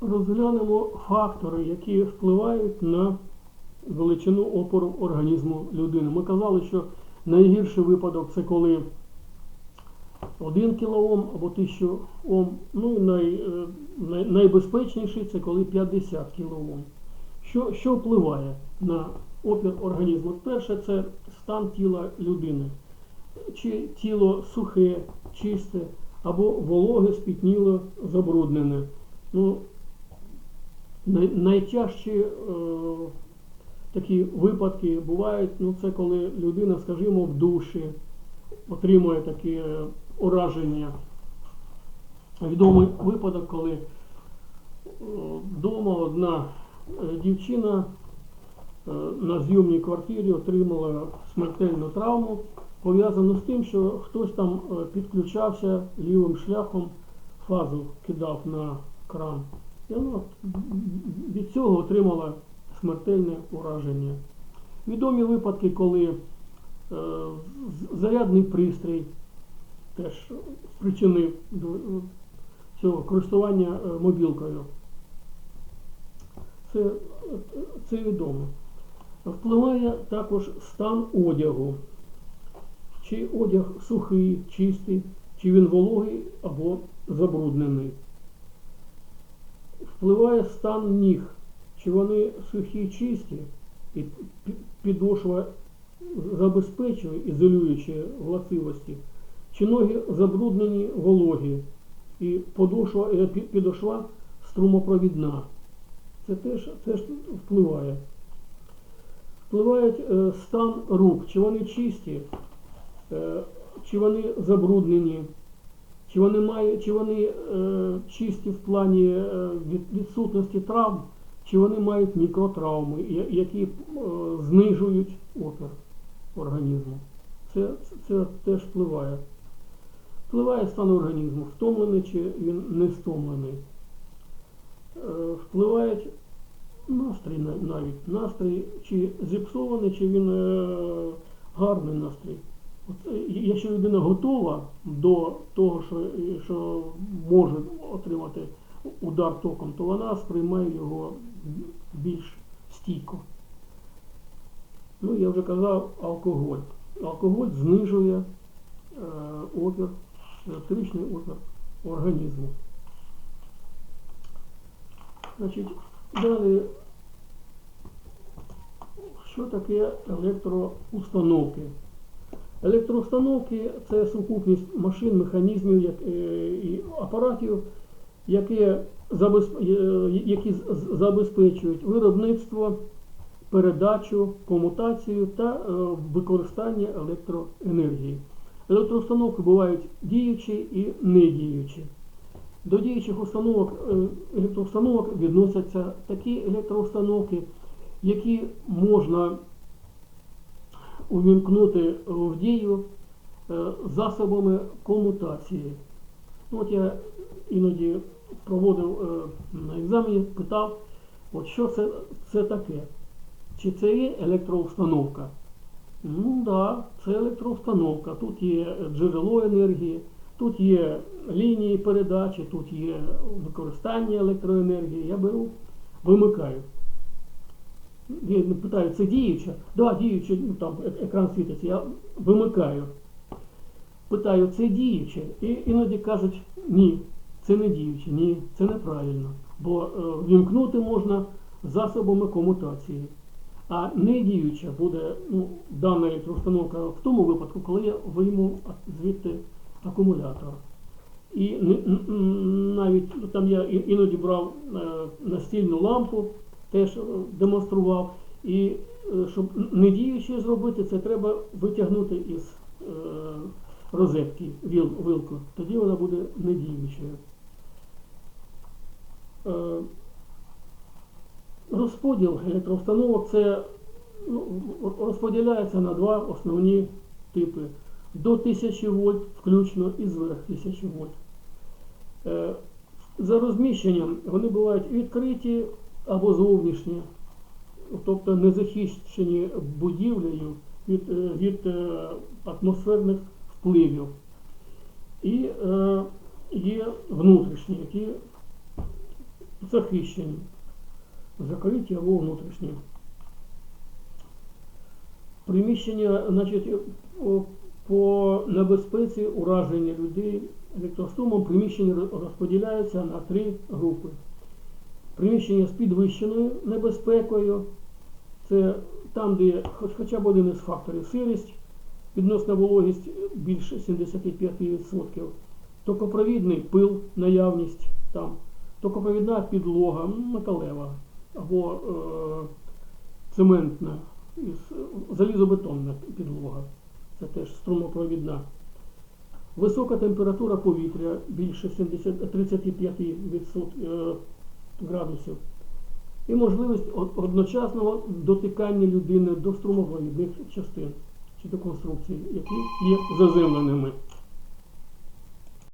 розглянемо фактори, які впливають на величину опору організму людини. Ми казали, що найгірший випадок це коли 1 кОм або 1000 Ом, ну і най, е, най, найбезпечніший це коли 50 кОм. Що, що впливає на опір організму? Перше, це стан тіла людини. Чи тіло сухе, чисте, або вологе, спітніло, забруднене. Ну, найтяжчі е, такі випадки бувають, ну, це коли людина, скажімо, в душі отримує таке ураження. Відомий випадок, коли вдома одна е, дівчина е, на зйомній квартирі отримала смертельну травму, пов'язану з тим, що хтось там е, підключався лівим шляхом, фазу кидав на кран. І вона від цього отримала смертельне ураження. Відомі випадки, коли е, зарядний пристрій теж спричинив е, цього користування е, мобілкою. Це, це відомо. Впливає також стан одягу. Чи одяг сухий, чистий, чи він вологий або забруднений. Впливає стан ніг, чи вони сухі, чисті, і підошва забезпечує ізолюючі властивості, чи ноги забруднені вологі, і подошва, е, підошва струмопровідна. Це теж, теж впливає. Впливає е, стан рук, чи вони чисті, е, чи вони забруднені, чи вони, мають, чи вони е, чисті в плані е, від, відсутності травм, чи вони мають мікротравми, які е, знижують опір організму. Це, це теж впливає. Впливає стан організму, втомлений чи він не стомлений. Е, Впливають настрій навіть. Настрій чи зіпсований, чи він е, гарний настрій. Е, якщо людина готова до того, що, що може отримати удар током, то вона сприймає його більш стійко. Ну, я вже казав, алкоголь. Алкоголь знижує е, опір, електричний опір організму. Значить, далі, що таке електроустановки? Електроустановки це сукупність машин, механізмів е, і апаратів, які, е, які забезпечують виробництво, передачу, комутацію та е, використання електроенергії. Електроустановки бувають діючі і недіючі. До діючих установок, електроустановок відносяться такі електроустановки, які можна увімкнути в дію е, засобами комутації. Ну, От я іноді проводив е, на екзамені, питав, от що це, це таке? Чи це є електроустановка? Ну так, да, це електроустановка. Тут є джерело енергії, тут є лінії передачі, тут є використання електроенергії. Я беру, вимикаю. Я питаю, це діюча? Да, діюча, ну там е- екран світиться, я вимикаю. Питаю, це діюче? І іноді кажуть, ні, це не діюче, ні, це неправильно. Бо е, вімкнути можна засобами комутації. А не діюча буде ну, дана електроустановка в тому випадку, коли я вийму звідти акумулятор. І навіть ну, там я іноді брав е, настільну лампу, теж е, демонстрував. І е, щоб не діюче зробити, це треба витягнути із е, розетки вилку. Тоді вона буде недіючою. Розподіл електроустановок це ну, розподіляється на два основні типи. До 1000 вольт включно і зверх 1000 вольт. За розміщенням вони бувають відкриті або зовнішні, тобто не захищені будівлею від, е, від е, атмосферних впливів. І е, є внутрішні, які захищені, закриті або внутрішні. Приміщення, значить, по небезпеці ураження людей електрострумом приміщення роз- розподіляються на три групи. Приміщення з підвищеною небезпекою, це там, де хоч- хоча б один із факторів сирість, відносна вологість більше 75%, токопровідний пил, наявність там, токопровідна підлога, металева або е, цементна, залізобетонна підлога, це теж струмопровідна. Висока температура повітря більше 70, 35% е, градусів. І можливість одночасного дотикання людини до струмової частин чи до конструкцій, які є заземленими.